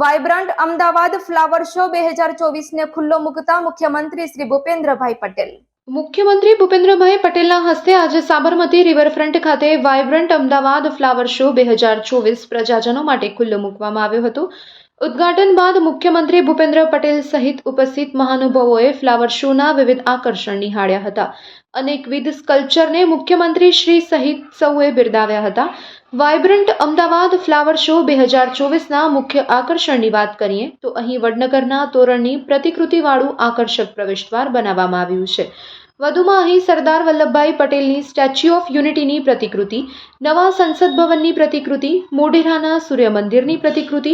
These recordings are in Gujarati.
વાઇબ્રન્ટ અમદાવાદ ફ્લાવર શો બે હજાર ચોવીસને ખુલ્લો મૂકતા મુખ્યમંત્રી શ્રી ભૂપેન્દ્રભાઈ પટેલ. મુખ્યમંત્રી ભૂપેન્દ્રભાઈ પટેલના હસ્તે આજે સાબરમતી રિવરફ્રન્ટ ખાતે વાઇબ્રન્ટ અમદાવાદ ફ્લાવર શો બે હજાર ચોવીસ પ્રજાજનો માટે ખુલ્લો મૂકવામાં આવ્યો હતો. ઉદ્ઘાટન બાદ મુખ્યમંત્રી ભૂપેન્દ્ર પટેલ સહિત ઉપસ્થિત મહાનુભાવોએ ફ્લાવર શોના વિવિધ આકર્ષણ નિહાળ્યા હતા. અનેકવિધ સ્કલ્પચરને મુખ્યમંત્રી શ્રી સહિત સૌએ બિરદાવ્યા હતા. વાઇબ્રન્ટ અમદાવાદ ફ્લાવર શો બે હજાર ચોવીસના મુખ્ય આકર્ષણની વાત કરીએ, તો અહીં વડનગરના તોરણની પ્રતિકૃતિવાળું આકર્ષક પ્રવેશદ્વાર બનાવવામાં આવ્યું છે. વધુમાં અહીં સરદાર વલ્લભભાઈ પટેલની સ્ટેચ્યુ ઓફ યુનિટીની પ્રતિકૃતિ, નવા સંસદ ભવનની પ્રતિકૃતિ, મોઢેરાના સૂર્ય મંદિરની પ્રતિકૃતિ,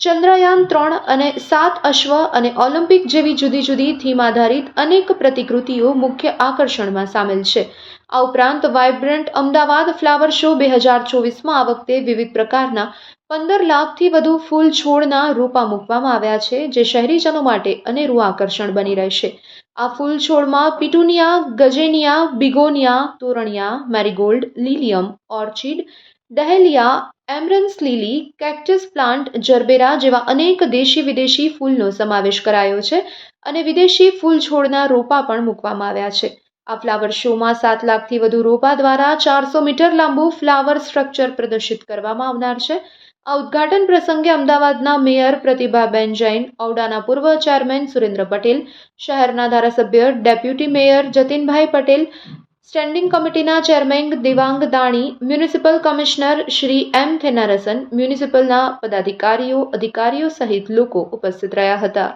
ચંદ્રયાન ત્રણ અને સાત અશ્વ અને ઓલિમ્પિક જેવી જુદી જુદી થીમ આધારિત અનેક પ્રતિકૃતિઓ મુખ્ય આકર્ષણમાં સામેલ છે. આ ઉપરાંત વાઇબ્રન્ટ અમદાવાદ ફ્લાવર શો બે હજાર ચોવીસમાં આ વખતે વિવિધ પ્રકારના પંદર લાખથી વધુ ફૂલ છોડના રોપા મૂકવામાં આવ્યા છે, જે શહેરીજનો માટે અનેરું આકર્ષણ બની રહેશે. આ ફૂલ છોડમાં petunia, gazania, begonia, torenia, marigold, lilium, orchid, dahlia, amaranth lily, cactus plant, gerbera જેવા અનેક દેશી વિદેશી ફૂલનો સમાવેશ કરાયો છે અને વિદેશી ફૂલ છોડના રોપા પણ મૂકવામાં આવ્યા છે. આ ફ્લાવર શોમાં સાત લાખથી વધુ રોપા દ્વારા ચારસો મીટર લાંબુ ફ્લાવર સ્ટ્રક્ચર પ્રદર્શિત કરવામાં આવનાર છે. આ ઉદ્ઘાટન પ્રસંગે અમદાવાદના મેયર પ્રતિભાબેન જૈન, ઔડાના પૂર્વ ચેરમેન સુરેન્દ્ર પટેલ, શહેરના ધારાસભ્ય deputy mayor Jatinbhai Patel, standing કમિટીના chairman Divang Dani, municipal commissioner Shri M Thennarasan, મ્યુનિસિપલના પદાધિકારીઓ, અધિકારીઓ સહિત લોકો ઉપસ્થિત રહ્યા હતા.